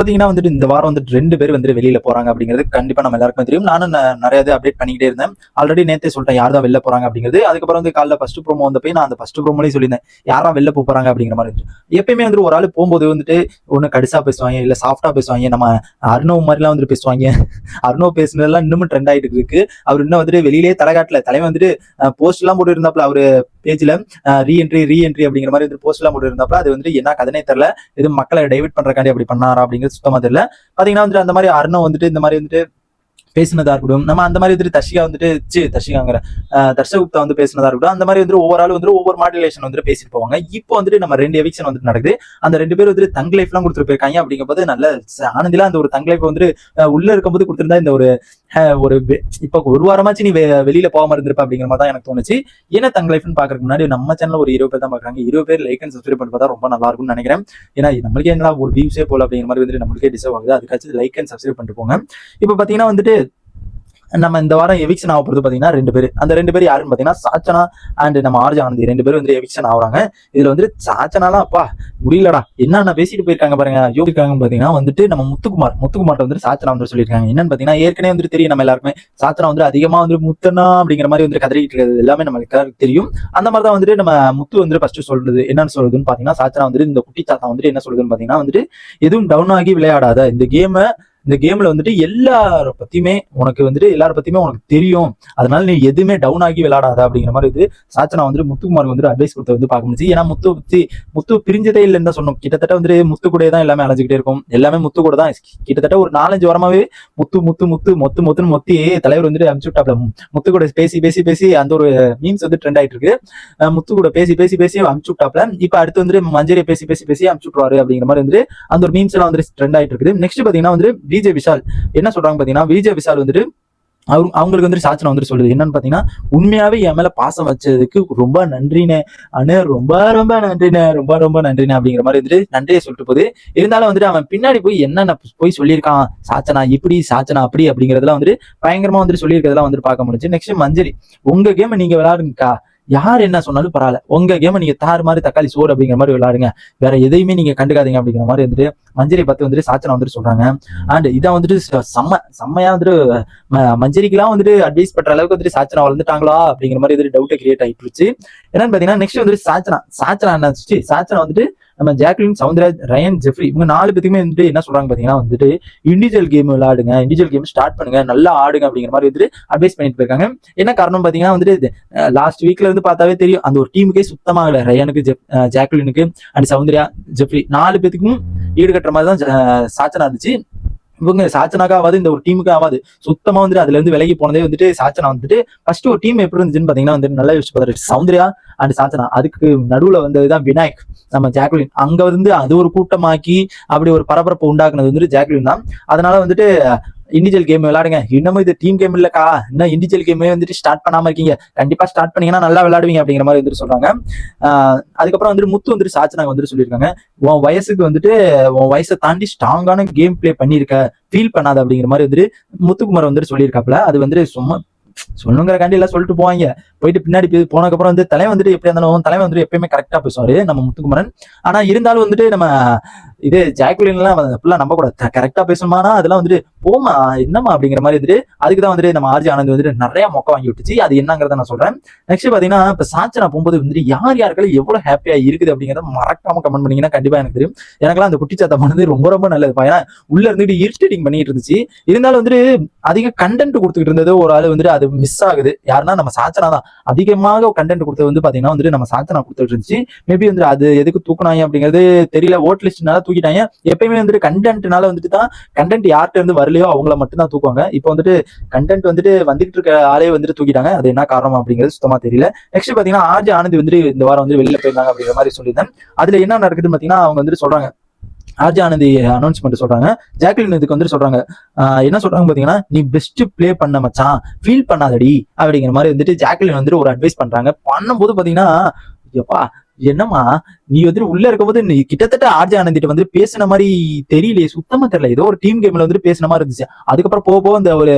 பாத்தீங்கன்னா வந்துட்டு இந்த வாரம் வந்துட்டு ரெண்டு பேர் வந்துட்டு வெளியில போறாங்க அப்படிங்கிறது கண்டிப்பா நம்ம எல்லாருக்கும் தெரியும். நானும் நிறைய இது அப்டேட் பண்ணிக்கிட்டே இருந்தேன். ஆல்ரெடி நேத்தே சொல்லிட்டேன் யார் தான் வெளில போறாங்க அப்படிங்கிறது. அதுக்கப்புறம் வந்து காலைல ஃபர்ஸ்ட் ப்ரோமோ வந்தப்போ நான் அந்த ஃபர்ஸ்ட் ப்ரோமோலேயே சொல்லியிருந்தேன். யாரா வெளில போறாங்க அப்படிங்கிற மாதிரி இருந்துச்சு. எப்பயுமே வந்துட்டு ஒரு ஆள் போகும்போது வந்துட்டு ஒண்ணு கடிசா பேசுவாங்க இல்ல சாஃப்டா பேசுவாங்க. நம்ம அர்ணவ் மாதிரிலாம் வந்துட்டு பேசுவாங்க. அர்ணவ் பேசுனதெல்லாம் இன்னமும் ட்ரெண்ட் ஆயிட்டு இருக்கு. அவர் இன்னும் வந்துட்டு வெளியிலே தலைகாட்டல தலைவன் வந்துட்டு போஸ்ட் எல்லாம் போட்டு இருந்தாப்புல அவரு பேஜ்ல ரீஎன்ட்ரி ரீஎன்ட்ரி அப்படிங்கிற மாதிரி வந்து போஸ்ட் எல்லாம் போட்டு இருந்தாப்ல அது வந்து என்ன கதனே தெரியல. இது மக்களை டைவெர்ட் பண்றக்காண்டி அப்படி பண்ணாரா அப்படிங்கிறது சுத்தமா தெரியல. பாத்தீங்கன்னா வந்துட்டு அந்த மாதிரி அருணம் வந்துட்டு இந்த மாதிரி வந்துட்டு பேசினதா இருக்கட்டும். நம்ம அந்த மாதிரி வந்துட்டு தர்ஷிகா வந்துட்டு சி தர்ஷிகாங்கிற தர்ஷகுப்தா வந்து பேசினதா இருக்கட்டும். அந்த மாதிரி வந்துட்டு ஒவ்வொரு ஆள் வந்துட்டு ஒவ்வொரு மாடுலேஷன் வந்துட்டு பேசிட்டு போவாங்க. இப்போ வந்துட்டு நம்ம ரெண்டு எவிக்ஷன் வந்துட்டு நடக்குது. அந்த ரெண்டு பேர் வந்துட்டு தங்க லைஃப் எல்லாம் கொடுத்துட்டு போயிருக்காங்க அப்படிங்கும்போது நல்ல ஆனந்திலாம் ஆனந்தில அந்த ஒரு தங்க லைஃப் வந்துட்டு உள்ள இருக்கும்போது கொடுத்திருந்தா இந்த ஒரு ஒரு இப்போ ஒரு வாரமாச்சு நீ வெ- வெளியில போகாம இருந்திருப்ப அப்படிங்கிற மாதிரி தான் எனக்கு தோணுச்சு. ஏன்னா தங்க லைஃப்னு பாக்குறதுக்கு முன்னாடி நம்ம சேனல் ஒரு இருபது பேர் தான் பாக்குறாங்க. இருபது பேர் லைக் அண்ட் சப்ஸ்கிரைப் பண்ணி பார்த்தா ரொம்ப நல்லா இருக்கும்னு நினைக்கிறேன். ஏன்னா நம்மளுக்கே என்ன ஒரு வியூஸே போல அப்படிங்கிற மாதிரி வந்துட்டு நம்மளுக்கே டிசர்வ் ஆகுது. அதுக்காச்சும் லைக் அண்ட் சப்ஸ்கிரைப் பண்ணிட்டு போங்க. இப்போ பாத்தீங்கன்னா வந்துட்டு நம்ம இந்த வாரம் எவிக்ஷன் ஆக போகிறது பார்த்தீங்கன்னா ரெண்டு பேர். அந்த ரெண்டு பேர் யாருன்னு பார்த்தீங்கன்னா சாச்சனா அண்ட் நம்ம ஆர்ஜி ஆனந்தி ரெண்டு பேரும் வந்து எவிக்ஷன் ஆகுறாங்க. இதில் வந்து சாச்சனாலாம் அப்பா முடியலடா. என்னென்ன பேசிட்டு போயிருக்காங்க பாருங்க. ஐயோ இருக்காங்க வந்துட்டு நம்ம முத்துக்குமார் முத்துக்குமார்ட்ட வந்து சாச்சனா வந்து சொல்லியிருக்காங்க. என்னன்னு பார்த்தீங்கன்னா ஏற்கனவே வந்து தெரியும் நம்ம எல்லாருக்குமே. சாச்சனா வந்து அதிகமாக வந்து முத்தனா அப்படிங்கிற மாதிரி வந்து கதறிட்டு இருக்கிறது எல்லாமே நம்மளுக்கு தெரியும். அந்த மாதிரி தான் வந்துட்டு நம்ம முத்து வந்து ஃபர்ஸ்ட் சொல்றது. என்னன்னு சொல்றதுன்னு பார்த்தீங்கன்னா சாச்சனா வந்துட்டு இந்த குட்டி சாத்தா வந்துட்டு என்ன சொல்றதுன்னு பார்த்தீங்கன்னா வந்துட்டு எதுவும் டவுன் ஆகி விளையாடாத. இந்த கேமை இந்த கேம்ல வந்துட்டு எல்லார பத்தியுமே உனக்கு வந்துட்டு எல்லார பத்தியுமே உனக்கு தெரியும். அதனால நீ எதுவுமே டவுன் ஆகி விளையாடாத அப்படிங்கிற மாதிரி இது சாச்சனா வந்துட்டு முத்துக்குமாருக்கு வந்துட்டு அட்வைஸ் கொடுத்து வந்து பார்க்க முடிச்சு ஏன்னா முத்து பத்தி முத்து பிரிஞ்சதே இல்லைன்னு தான் சொன்னோம் கிட்டத்தட்ட வந்துட்டு முத்து கூட தான் எல்லாமே அலைஞ்சிக்கிட்டே இருக்கும். எல்லாமே முத்து கூட தான். கிட்டத்தட்ட ஒரு நாலஞ்சு வாரமாவே முத்து முத்து முத்து மொத்து மொத்துன்னு மொத்தி தலைவர் வந்துட்டு அனுப்பிச்சு விட்டாப்ல முத்து கூட பேசி பேசி பேசி அந்த ஒரு மீன்ஸ் வந்து ட்ரெண்ட் ஆயிட்டு இருக்கு. முத்து கூட பேசி பேசி பேசி அனுப்பிச்சு விட்டாப்ல இப்ப அடுத்து வந்துட்டு மஞ்சரிய பேசி பேசி பேசி அனுப்பிச்சு விட்டுருவாரு அப்படிங்கிற மாதிரி வந்துட்டு அந்த ஒரு மீன்ஸ் எல்லாம் வந்து ட்ரெண்ட் ஆயிட்டு இருக்குது. நெக்ஸ்ட் பாத்தீங்கன்னா வந்து விஜய் விஷால் என்ன சொல்றாங்க பாத்தீங்கன்னா விஜய் விஷால் வந்துட்டு அவங்க அவங்களுக்கு வந்து சாச்சனை வந்துட்டு சொல்லுது. என்னன்னு பாத்தீங்கன்னா உண்மையாவே என் மேல பாசம் வச்சதுக்கு ரொம்ப நன்றினே அண்ணே ரொம்ப ரொம்ப நன்றினே ரொம்ப ரொம்ப நன்றினே அப்படிங்கிற மாதிரி வந்துட்டு நன்றியை சொல்லிட்டு போகுது. இருந்தாலும் வந்துட்டு அவன் பின்னாடி போய் என்னென்ன போய் சொல்லியிருக்கான்? சாச்சனா இப்படி சாச்சனா அப்படி அப்படிங்கறதெல்லாம் வந்துட்டு பயங்கரமா வந்துட்டு சொல்லியிருக்கிறதெல்லாம் வந்துட்டு பார்க்க முடிஞ்சு நெக்ஸ்ட் மஞ்சரி உங்க கேம் நீங்க விளையாடுங்கக்கா. யார் என்ன சொன்னாலும் பரவாயில்ல. உங்க கேம் நீங்க தாறு மாதிரி தக்காளி சோறு அப்படிங்கிற மாதிரி விளையாடுங்க. வேற எதையுமே நீங்க கண்டுக்காதீங்க அப்படிங்கிற மாதிரி வந்துட்டு மஞ்சரி பத்தி வந்துட்டு சாச்சனா வந்துட்டு சொல்றாங்க. அண்ட் இதான் வந்துட்டு செம்ம செம்மையா வந்துட்டு ம- மஞ்சரிக்கெல்லாம் வந்துட்டு அட்வைஸ் பண்ற அளவுக்கு வந்துட்டு சாச்சனா வளர்ந்துட்டாங்களா அப்படிங்கிற மாதிரி வந்துட்டு டவுட்டை கிரியேட் ஆயிட்டுருச்சு இருந்துச்சு. என்னன்னு பாத்தீங்கன்னா நெக்ஸ்ட் வந்துட்டு சாச்சனா. சாச்சனா என்ன சி, சாச்சனா வந்துட்டு நம்ம ஜாக்லின் சவுந்தரராஜ் ரயன் ஜெஃப்ரி இவங்க நாலு பேத்துக்குமே வந்துட்டு என்ன சொல்றாங்க பாத்தீங்கன்னா வந்துட்டு இண்டிவிஜுவல் கேம் விளையாடுங்க இண்டிவிஜுவல் கேம் ஸ்டார்ட் பண்ணுங்க நல்லா ஆடுங்க அப்படிங்கிற மாதிரி வந்துட்டு அட்வைஸ் பண்ணிட்டு இருக்காங்க என்ன காரணம் பாத்தீங்கன்னா வந்துட்டு லாஸ்ட் வீக்ல இருந்து பார்த்தாவே தெரியும் அந்த ஒரு டீமுக்கே சுத்தமாகல ரயனுக்கு ஜெப்- ஜாக்லினுக்கு அண்ட் சவுந்தர்யா ஜெஃப்ரி. நாலு பேத்துக்கும் ஈடு கட்டுற மாதிரி தான் சாச்சனா இருந்துச்சு. இவங்க சாச்சனாக்கா ஆகாது இந்த ஒரு டீமுக்கு ஆகாது சுத்தமா வந்துட்டு அதுல இருந்து விலகி போனதே வந்துட்டு சாச்சனா வந்துட்டு ஃபர்ஸ்ட் ஒரு டீம் எப்படி இருந்துச்சுன்னு பாத்தீங்கன்னா வந்து நல்லா யோசிச்சு பார்த்தாரு சௌந்தர்யா அண்ட் சாச்சனா. அதுக்கு நடுவுல வந்ததுதான் விநாயக் நம்ம ஜாக்லின் அங்க வந்து அது ஒரு கூட்டமாக்கி அப்படி ஒரு பரபரப்பு உண்டாக்குனது வந்துட்டு ஜாக்லின் தான். அதனால வந்துட்டு இண்டிவிஜுவல் கேம் விளாடுங்க இன்னமும் இது டீம் கேம் இல்லக்கா. இன்னும் இண்டிவிஜுவல் கேமே வந்துட்டு ஸ்டார்ட் பண்ணாம இருக்கீங்க. கண்டிப்பா ஸ்டார்ட் பண்ணீங்கன்னா நல்லா விளையாடுவீங்க அப்படிங்கிற மாதிரி வந்துட்டு சொல்றாங்க. அதுக்கப்புறம் வந்துட்டு முத்து வந்துட்டு சாச்சனாங்க வந்துட்டு சொல்லியிருக்காங்க. உன் வயசுக்கு வந்துட்டு உன் வயசை தாண்டி ஸ்ட்ராங்கான கேம் பிளே பண்ணியிருக்க ஃபீல் பண்ணாத அப்படிங்கிற மாதிரி வந்துட்டு முத்துக்குமார் வந்துட்டு சொல்லியிருக்காப்புல. அது வந்துட்டு சும்மா சொல்லுங்கிறக்காண்டி எல்லாம் சொல்லிட்டு போவாங்க. போயிட்டு பின்னாடி போய் போனதுக்கப்புறம் வந்து தலைவன் வந்துட்டு எப்படி இருந்தாலும் தலைவன் வந்துட்டு எப்பயுமே கரெக்டாக பேசுவாரு நம்ம முத்துக்குமரன். ஆனால் இருந்தாலும் வந்துட்டு நம்ம இது ஜாக்குலின்லாம் ஃபுல்லாக அப்படிலாம் நம்ப கூடாது பேசணுமானா அதெல்லாம் வந்துட்டு போமா என்னம்மா அப்படிங்கிற மாதிரி வந்துட்டு அதுக்கு தான் வந்துட்டு நம்ம ஆர்ஜி ஆனந்த் வந்துட்டு நிறைய மொக்க வாங்கி விட்டுச்சு. அது என்னங்கிறத நான் சொல்கிறேன் நெக்ஸ்ட் பார்த்தீங்கன்னா இப்போ சாச்சனா போகும்போது வந்துட்டு யார் யாருக்கெல்லாம் எவ்வளோ ஹாப்பியாக இருக்குது அப்படிங்கிறத மறக்காம கமெண்ட் பண்ணீங்கன்னா கண்டிப்பாக எனக்கு தெரியும். எனக்கெல்லாம் அந்த குட்டி சாத்தா பண்ணது ரொம்ப ரொம்ப நல்லது. ஏன்னா உள்ள இருந்துட்டு இரிட்டேட்டிங் பண்ணிட்டு இருந்துச்சு. இருந்தாலும் வந்துட்டு அதிக கண்டென்ட் கொடுத்துக்கிட்டு இருந்தது ஒரு ஆள் வந்துட்டு அது மிஸ் ஆகுது. யாருன்னா நம்ம சாச்சனா தான். அதிகமாக கண்டென்ட் கொடுத்தது வந்து பாத்தீங்கன்னா வந்துட்டு நம்ம சாத்தனா கொடுத்துட்டு இருந்துச்சு. மேபி வந்து அது எதுக்கு தூக்கினாங்க அப்படிங்கிறது தெரியல. ஓட் லிஸ்ட்னால தூக்கிட்டாங்க. எப்பயுமே வந்துட்டு கண்டென்ட்னால வந்துட்டு தான் கண்டென்ட் யார்கிட்ட இருந்து வரலையோ அவங்கள மட்டும் தான் தூக்குவாங்க. இப்போ வந்துட்டு கண்டென்ட் வந்துட்டு வந்துட்டு இருக்க ஆளே வந்துட்டு தூக்கிட்டாங்க. அது என்ன காரணம் அப்படிங்கிறது சுத்தமா தெரியல. நெக்ஸ்ட் பாத்தீங்கன்னா ஆர்ஜி ஆனந்த் வந்துட்டு இந்த வாரம் வந்து வெளியில போயிருந்தாங்க அப்படிங்கிற மாதிரி சொல்லியிருந்தேன். அதுல என்ன நடக்குதுன்னு பாத்தீங்கன்னா அவங்க வந்துட்டு சொல்றாங்க. ஆர்ஜி ஆனந்தி அனௌன்ஸ்மெண்ட் சொல்றாங்க. ஜாக்லின் இதுக்கு வந்துட்டு சொல்றாங்க. என்ன சொல்றாங்க பாத்தீங்கன்னா நீ பெஸ்ட் பிளே பண்ண மச்சான். ஃபீல் பண்ணாதடி அப்படிங்கிற மாதிரி வந்துட்டு ஜாக்லின் வந்துட்டு ஒரு அட்வைஸ் பண்றாங்க. பண்ணும்போது பாத்தீங்கன்னா எப்பா என்னம்மா நீ வந்துட்டு உள்ள இருக்கும்போது நீ கிட்டத்தட்ட ஆர்ஜி ஆனந்திட்ட வந்து பேசின மாதிரி தெரியலையே சுத்தமா தெரியல. ஏதோ ஒரு டீம் கேம்ல வந்துட்டு பேசின மாதிரி இருந்துச்சு. அதுக்கப்புறம் போக போக அந்த ஒரு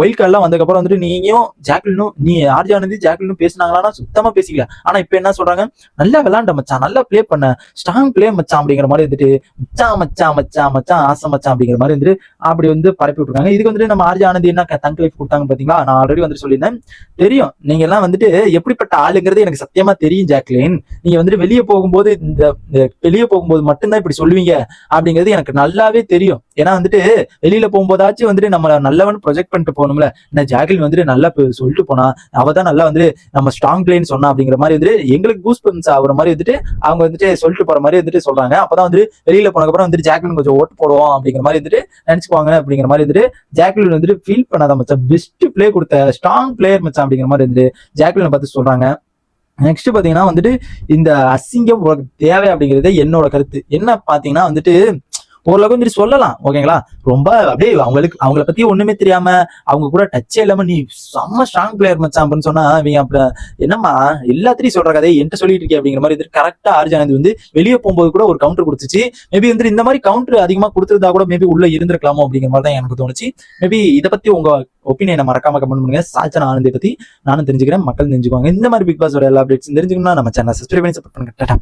ஒயில் கார்ட்லாம் வந்ததுக்கப்புறம் வந்துட்டு நீயும் ஜாக்லினும் நீ ஆர்ஜி ஆனந்தி ஜாக்லினும் பேசினாங்களா சுத்தமா பேசிக்கல. ஆனா இப்ப என்ன சொல்றாங்க? நல்லா விளாண்ட மச்சான் நல்லா பிளே பண்ண ஸ்ட்ராங் பிளே மச்சான் அப்படிங்கிற மாதிரி வந்துட்டு மச்சான் மச்சான் மச்சான் மச்சான் ஆசை மச்சான் அப்படிங்கிற மாதிரி வந்துட்டு அப்படி வந்து பரப்பி விட்டுருக்காங்க. இதுக்கு வந்துட்டு நம்ம ஆர்ஜி ஆனந்தி என்ன தங்க லைஃப் கொடுத்தாங்க பாத்தீங்களா? நான் ஆல்ரெடி வந்துட்டு சொல்லியிருந்தேன். தெரியும். நீங்க எல்லாம் வந்துட்டு எப்படிப்பட்ட ஆளுங்கிறது எனக்கு சத்தியமா தெரியும் ஜாக்லின். நீங்க வந்துட்டு வெளியே போகும்போது இந்த வெளியே போகும்போது மட்டும்தான் இப்படி சொல்லுவீங்க அப்படிங்கிறது எனக்கு நல்லாவே தெரியும். ஏன்னா வந்துட்டு வெளியில போகும்போதாச்சும் வந்துட்டு நம்ம நல்லவன் ப்ரொஜெக்ட் பண்ணிட்டு போகணும்ல. என்ன ஜாக்லின் வந்துட்டு நல்லா சொல்லிட்டு போனா அவ தான் நல்லா வந்துட்டு நம்ம ஸ்ட்ராங் பிளேன்னு சொன்னா அப்படிங்கிற மாதிரி வந்துட்டு எங்களுக்கு கூஸ் பன்ஸ் ஆகுற மாதிரி வந்துட்டு அவங்க வந்துட்டு சொல்லிட்டு போற மாதிரி வந்துட்டு சொல்றாங்க. அப்பதான் வந்து வெளியில போனதுக்கப்புறம் வந்துட்டு ஜாக்லின் கொஞ்சம் ஓட்டு போடுவோம் அப்படிங்கிற மாதிரி வந்துட்டு நினைச்சுக்குவாங்க அப்படிங்கிற மாதிரி வந்துட்டு ஜாக்லின் வந்துட்டு ஃபீல் பண்ணாத மச்சான். பெஸ்ட் பிளே கொடுத்த ஸ்ட்ராங் பிளேயர் மச்சான் அப்படிங்கிற மாதிரி வந்துட்டு ஜாக்லின் பார்த்து சொல்றாங்க. நெக்ஸ்ட் பாத்தீங்கன்னா வந்துட்டு இந்த அசிங்கம் உனக்கு தேவை அப்படிங்கிறது என்னோட கருத்து. என்ன பாத்தீங்கன்னா வந்துட்டு ஓரளவுக்கு வந்துட்டு சொல்லலாம் ஓகேங்களா? ரொம்ப அப்படியே அவங்களுக்கு அவங்கள பத்தி ஒண்ணுமே தெரியாம அவங்க கூட டச்சே இல்லாம நீ செம்ம ஸ்ட்ராங் பிளேயர் மச்சான் அப்படின்னு சொன்னா இவங்க அப்படி என்னம்மா எல்லாத்தையும் சொல்ற கதையை என்கிட்ட சொல்லிட்டு இருக்கே அப்படிங்கிற மாதிரி இது கரெக்டா ஆர்ஜானந்த் வந்து வெளியே போகும்போது கூட ஒரு கவுண்டர் கொடுத்துச்சு. மேபி வந்து இந்த மாதிரி கவுண்டர் அதிகமா கொடுத்துருந்தா கூட மேபி உள்ள இருந்திருக்கலாமோ அப்படிங்கிற மாதிரி தான் எனக்கு தோணுச்சு. மேபி இதை பத்தி உங்க ஒப்பீனியனை மறக்காம கமெண்ட் பண்ணுங்க. சாச்சன ஆனந்தை பத்தி நானும் தெரிஞ்சுக்கிறேன் மக்கள் தெரிஞ்சுக்குவாங்க. இந்த மாதிரி பிக் பாஸோட எல்லா அப்டேட்ஸ் தெரிஞ்சுக்கணும்னா நம்ம சேனல் சப்ஸ்கிரைப் பண்ணி சப்போர்ட் பண்ணுங்க.